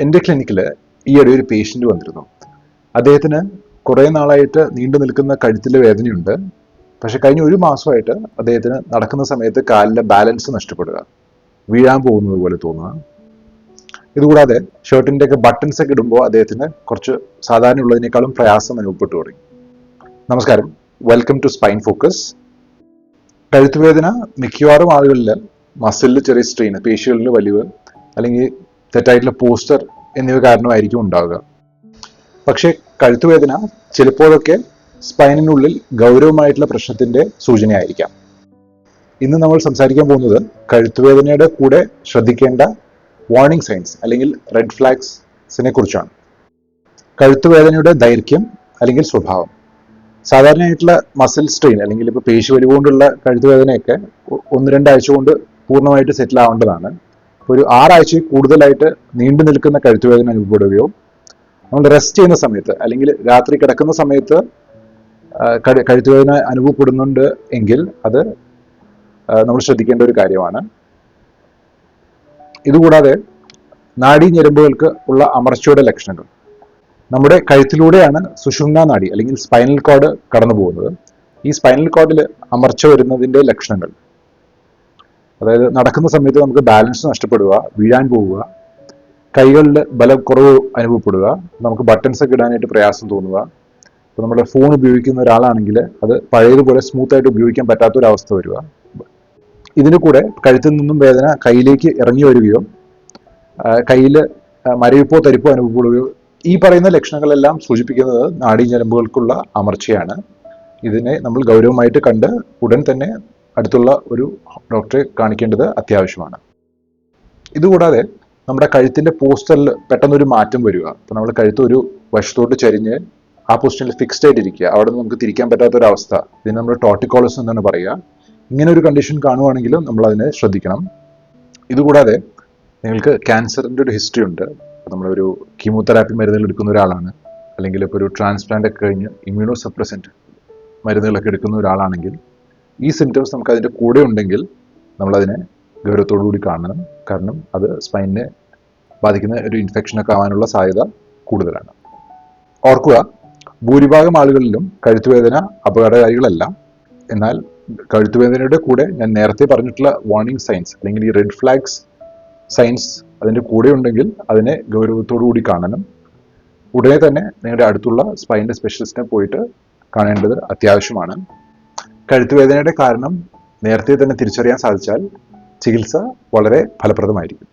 എന്റെ ക്ലിനിക്കിൽ ഈയിടെ ഒരു പേഷ്യന്റ് വന്നിരുന്നു. അദ്ദേഹത്തിന് കുറേ നാളായിട്ട് നീണ്ടു നിൽക്കുന്ന കഴുത്തിലെ വേദനയുണ്ട്. പക്ഷെ കഴിഞ്ഞ ഒരു മാസമായിട്ട് അദ്ദേഹത്തിന് നടക്കുന്ന സമയത്ത് കാലിലെ ബാലൻസ് നഷ്ടപ്പെടുക വീഴാൻ പോകുന്നത് പോലെ തോന്നുക. ഇതുകൂടാതെ ഷർട്ടിന്റെ ഒക്കെ ബട്ടൺസ് ഒക്കെ ഇടുമ്പോൾ അദ്ദേഹത്തിന് കുറച്ച് സാധാരണ ഉള്ളതിനേക്കാളും പ്രയാസം അനുഭവപ്പെട്ടു തുടങ്ങി. നമസ്കാരം. വെൽക്കം ടു സ്പൈൻ ഫോക്കസ് കഴുത്തുവേദന മിക്കവാറും ആളുകളിൽ മസിലിൽ ചെറിയ സ്ട്രെയിൻ പേശികളിൽ വലിവ് അല്ലെങ്കിൽ തെറ്റായിട്ടുള്ള പോസ്റ്റർ എന്നിവ കാരണമായിരിക്കും ഉണ്ടാവുക. പക്ഷേ കഴുത്തുവേദന ചിലപ്പോഴൊക്കെ സ്പൈനിനുള്ളിൽ ഗൗരവമായിട്ടുള്ള പ്രശ്നത്തിന്റെ സൂചനയായിരിക്കാം. ഇന്ന് നമ്മൾ സംസാരിക്കാൻ പോകുന്നത് കഴുത്തുവേദനയുടെ കൂടെ ശ്രദ്ധിക്കേണ്ട വാർണിംഗ് സൈൻസ് അല്ലെങ്കിൽ റെഡ് ഫ്ലാഗ്സിനെ കുറിച്ചാണ്. കഴുത്തുവേദനയുടെ ദൈർഘ്യം അല്ലെങ്കിൽ സ്വഭാവം. സാധാരണയായിട്ടുള്ള മസിൽ സ്ട്രെയിൻ അല്ലെങ്കിൽ ഇപ്പോൾ പേശി വലിവുകൊണ്ടുള്ള കഴുത്തുവേദനയൊക്കെ ഒന്ന് രണ്ടാഴ്ച കൊണ്ട് പൂർണമായിട്ട് സെറ്റിൽ ആവേണ്ടതാണ്. ഒരു ആറാഴ്ചയിൽ കൂടുതലായിട്ട് നീണ്ടു നിൽക്കുന്ന കഴുത്തുവേദന അനുഭവപ്പെടുകയോ നമ്മൾ റെസ്റ്റ് ചെയ്യുന്ന സമയത്ത് അല്ലെങ്കിൽ രാത്രി കിടക്കുന്ന സമയത്ത് കഴുത്തുവേദന അനുഭവപ്പെടുന്നുണ്ട് എങ്കിൽ അത് നമ്മൾ ശ്രദ്ധിക്കേണ്ട ഒരു കാര്യമാണ്. ഇതുകൂടാതെ നാഡീ ഞരമ്പുകൾക്ക് ഉള്ള അമർച്ചയുടെ ലക്ഷണങ്ങൾ. നമ്മുടെ കഴുത്തിലൂടെയാണ് സുഷുമ്ന നാഡി അല്ലെങ്കിൽ സ്പൈനൽ കോഡ് കടന്നു പോകുന്നത് ഈ സ്പൈനൽ കോഡിൽ അമർച്ച വരുന്നതിന്റെ ലക്ഷണങ്ങൾ. അതായത് നടക്കുന്ന സമയത്ത് നമുക്ക് ബാലൻസ് നഷ്ടപ്പെടുക വീഴാൻ പോവുക കൈകളിൽ ബലക്കുറവ് അനുഭവപ്പെടുക നമുക്ക് ബട്ടൺസ് ഒക്കെ ഇടാനായിട്ട് പ്രയാസം തോന്നുക. ഇപ്പോൾ നമ്മുടെ ഫോൺ ഉപയോഗിക്കുന്ന ഒരാളാണെങ്കിൽ അത് പഴയതുപോലെ സ്മൂത്തായിട്ട് ഉപയോഗിക്കാൻ പറ്റാത്ത ഒരു അവസ്ഥ വരിക. ഇതിന് കൂടെ കഴുത്തിൽ നിന്നും വേദന കയ്യിലേക്ക് ഇറങ്ങി വരികയോ കയ്യിൽ മരവിപ്പോ തരിപ്പോ അനുഭവപ്പെടുകയോ ഈ പറയുന്ന ലക്ഷണങ്ങളെല്ലാം സൂചിപ്പിക്കുന്നത് നാഡീഞരമ്പുകൾക്കുള്ള അമർച്ചയാണ്. ഇതിനെ നമ്മൾ ഗൗരവമായിട്ട് കണ്ട് ഉടൻ തന്നെ അടുത്തുള്ള ഒരു ഡോക്ടറെ കാണിക്കേണ്ടത് അത്യാവശ്യമാണ്. ഇതുകൂടാതെ നമ്മുടെ കഴുത്തിന്റെ പോസ്റ്ററിൽ പെട്ടെന്നൊരു മാറ്റം വരിക. അപ്പോൾ നമ്മൾ കഴുത്ത് ഒരു വശത്തോട്ട് ചരിഞ്ഞ് ആ പൊസിഷനിൽ ഫിക്സ്ഡ് ആയിട്ടിരിക്കുക അവിടെ നിന്ന് നമുക്ക് തിരിക്കാൻ പറ്റാത്ത ഒരു അവസ്ഥ ഇതിന് നമ്മൾ ടോട്ടിക്കോളസ് എന്നാണ് പറയുക. ഇങ്ങനെ ഒരു കണ്ടീഷൻ കാണുവാണെങ്കിലും നമ്മൾ അതിനെ ശ്രദ്ധിക്കണം. ഇതുകൂടാതെ നിങ്ങൾക്ക് ക്യാൻസറിന്റെ ഒരു ഹിസ്റ്ററി ഉണ്ട്. നമ്മളൊരു കീമോതെറാപ്പി മരുന്നുകൾ എടുക്കുന്ന ഒരാളാണ്. അല്ലെങ്കിൽ ഇപ്പോൾ ഒരു ട്രാൻസ്പ്ലാന്റ് ഒക്കെ കഴിഞ്ഞ് ഇമ്മ്യൂണോ സപ്രസന്റ് മരുന്നുകളൊക്കെ എടുക്കുന്ന ഒരാളാണെങ്കിൽ ഈ സിംറ്റംസ് നമുക്ക് അതിന്റെ കൂടെ ഉണ്ടെങ്കിൽ നമ്മളതിനെ ഗൗരവത്തോടു കൂടി കാണണം. കാരണം അത് സ്പൈനിനെ ബാധിക്കുന്ന ഒരു ഇൻഫെക്ഷനൊക്കെ ആവാനുള്ള സാധ്യത കൂടുതലാണ്. ഓർക്കുക ഭൂരിഭാഗം ആളുകളിലും കഴുത്തുവേദന അപകടകാരികളല്ല. എന്നാൽ കഴുത്തുവേദനയുടെ കൂടെ ഞാൻ നേരത്തെ പറഞ്ഞിട്ടുള്ള വാർണിംഗ് സൈൻസ് അല്ലെങ്കിൽ ഈ റെഡ് ഫ്ലാഗ്സ് സൈൻസ് അതിന്റെ കൂടെ ഉണ്ടെങ്കിൽ അതിനെ ഗൗരവത്തോടു കൂടി കാണണം. ഉടനെ തന്നെ നിങ്ങളുടെ അടുത്തുള്ള സ്പൈന്റെ സ്പെഷ്യലിസ്റ്റിനെ പോയിട്ട് കാണേണ്ടത് അത്യാവശ്യമാണ്. കഴുത്തുവേദനയുടെ കാരണം നേരത്തെ തന്നെ തിരിച്ചറിയാൻ സാധിച്ചാൽ ചികിത്സ വളരെ ഫലപ്രദമായിരിക്കും.